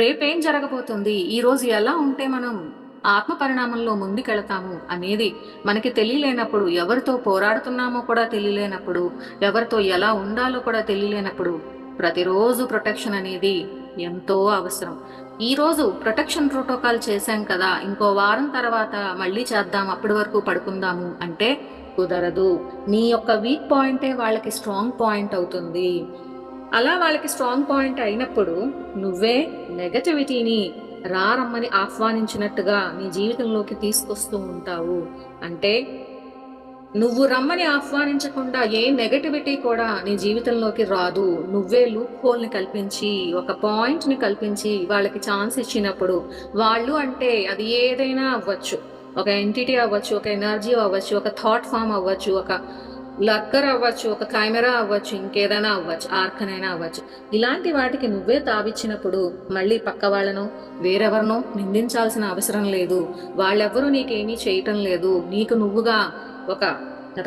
రేపేం జరగబోతుంది? ఈరోజు ఎలా ఉంటే మనం ఆత్మ పరిణామంలో ముందుకెళతాము అనేది మనకి తెలియలేనప్పుడు ఎవరితో పోరాడుతున్నామో కూడా తెలియలేనప్పుడు ఎవరితో ఎలా ఉండాలో కూడా తెలియలేనప్పుడు ప్రతిరోజు ప్రొటెక్షన్ అనేది ఎంతో అవసరం. ఈరోజు ప్రొటెక్షన్ ప్రోటోకాల్ చేశాం కదా ఇంకో వారం తర్వాత మళ్ళీ చేద్దాం అప్పటి వరకు పడుకుందాము అంటే కుదరదు. నీ యొక్క వీక్ పాయింటే వాళ్ళకి స్ట్రాంగ్ పాయింట్ అవుతుంది. అలా వాళ్ళకి స్ట్రాంగ్ పాయింట్ అయినప్పుడు నువ్వే నెగటివిటీని రారమ్మని ఆహ్వానించినట్టుగా నీ జీవితంలోకి తీసుకొస్తూ ఉంటావు. అంటే నువ్వు రమ్మని ఆహ్వానించకుండా ఏ నెగటివిటీ కూడా నీ జీవితంలోకి రాదు. నువ్వే లూప్ హోల్ని కల్పించి ఒక పాయింట్ని కల్పించి వాళ్ళకి ఛాన్స్ ఇచ్చినప్పుడు వాళ్ళు అంటే అది ఏదైనా అవ్వచ్చు. ఒక ఎంటిటీ అవ్వచ్చు ఒక ఎనర్జీ అవ్వచ్చు ఒక థాట్ ఫామ్ అవ్వచ్చు ఒక లక్కర్ అవ్వచ్చు ఒక కెమెరా అవ్వచ్చు ఇంకేదైనా అవ్వచ్చు ఆర్కనైనా అవ్వచ్చు. ఇలాంటి వాటికి నువ్వే తావిచ్చినప్పుడు మళ్ళీ పక్క వాళ్ళను వేరెవరినో నిందించాల్సిన అవసరం లేదు. వాళ్ళెవ్వరూ నీకేమీ చేయటం లేదు. నీకు నువ్వుగా ఒక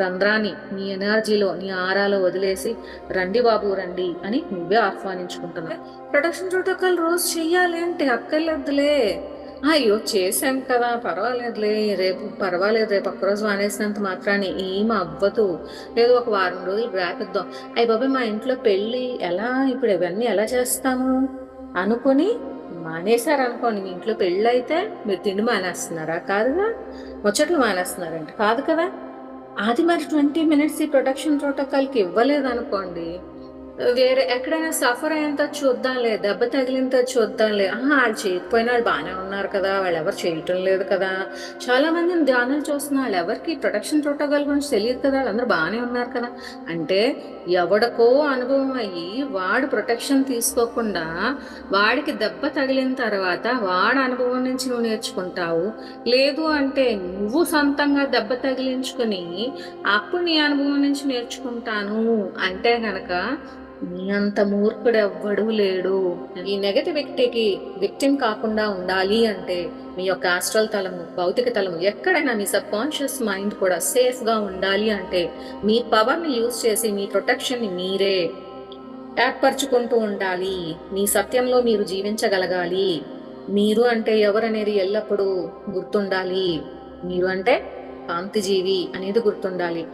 రంధ్రాన్ని నీ ఎనర్జీలో నీ ఆరాలో వదిలేసి రండి బాబు రండి అని నువ్వే ఆహ్వానించుకుంటున్నావు. ప్రొడక్షన్ ప్రోటోకాల్ రోజు చెయ్యాలి అంటే అక్కర్లేదులే. అయ్యో చేశాం కదా పర్వాలేదులే రేపు పర్వాలేదు రేపు ఒక్కరోజు మానేసినంత మాత్రాన్ని ఏం అవ్వదు. లేదు ఒక వారం రోజులు గ్యాప్ ఇద్దాం అయ్యి బాబాయ్ మా ఇంట్లో పెళ్ళి ఎలా ఇప్పుడు ఇవన్నీ ఎలా చేస్తాము? అనుకుని మానేశారనుకోండి మీ ఇంట్లో పెళ్ళి అయితే మీరు తిండి మానేస్తున్నారా? కాదుగా? ముచ్చట్లు మానేస్తున్నారంట. కాదు కదా? అది మరి ట్వంటీ మినిట్స్ ఈ ప్రొటెక్షన్ ప్రోటోకాల్కి ఇవ్వలేదనుకోండి. వేరే ఎక్కడైనా సఫర్ అయ్యేంత చూద్దాంలే దెబ్బ తగిలినంత చూద్దాంలే ఆహా వాళ్ళు చేయకపోయినా వాళ్ళు బాగానే ఉన్నారు కదా వాళ్ళు ఎవరు చేయటం లేదు కదా. చాలా మందిని ధ్యానాలు చూస్తున్న వాళ్ళు ఎవరికి ప్రొటెక్షన్ ప్రోటోకాల్ గురించి తెలియదు కదా వాళ్ళందరూ బాగానే ఉన్నారు కదా. అంటే ఎవడికో అనుభవం అయ్యి వాడు ప్రొటెక్షన్ తీసుకోకుండా వాడికి దెబ్బ తగిలిన తర్వాత వాడి అనుభవం నుంచి నువ్వు నేర్చుకుంటావు. లేదు అంటే నువ్వు సొంతంగా దెబ్బ తగిలించుకొని అప్పుడు నీ అనుభవం నుంచి నేర్చుకుంటాను. అంటే కనుక నీ అంత మూర్ఖుడు ఎవ్వడూ లేడు. ఈ నెగటివిటీకి విక్టిమ్ కాకుండా ఉండాలి అంటే మీ యొక్క ఆస్ట్రల్ తలము భౌతిక తలము ఎక్కడైనా మీ సబ్ కాన్షియస్ మైండ్ కూడా సేఫ్గా ఉండాలి అంటే మీ పవర్ని యూజ్ చేసి మీ ప్రొటెక్షన్ని మీరే ఏర్పరచుకుంటూ ఉండాలి. మీ సత్యంలో మీరు జీవించగలగాలి. మీరు అంటే ఎవరనేది ఎల్లప్పుడూ గుర్తుండాలి. మీరు అంటే కాంతిజీవి అనేది గుర్తుండాలి.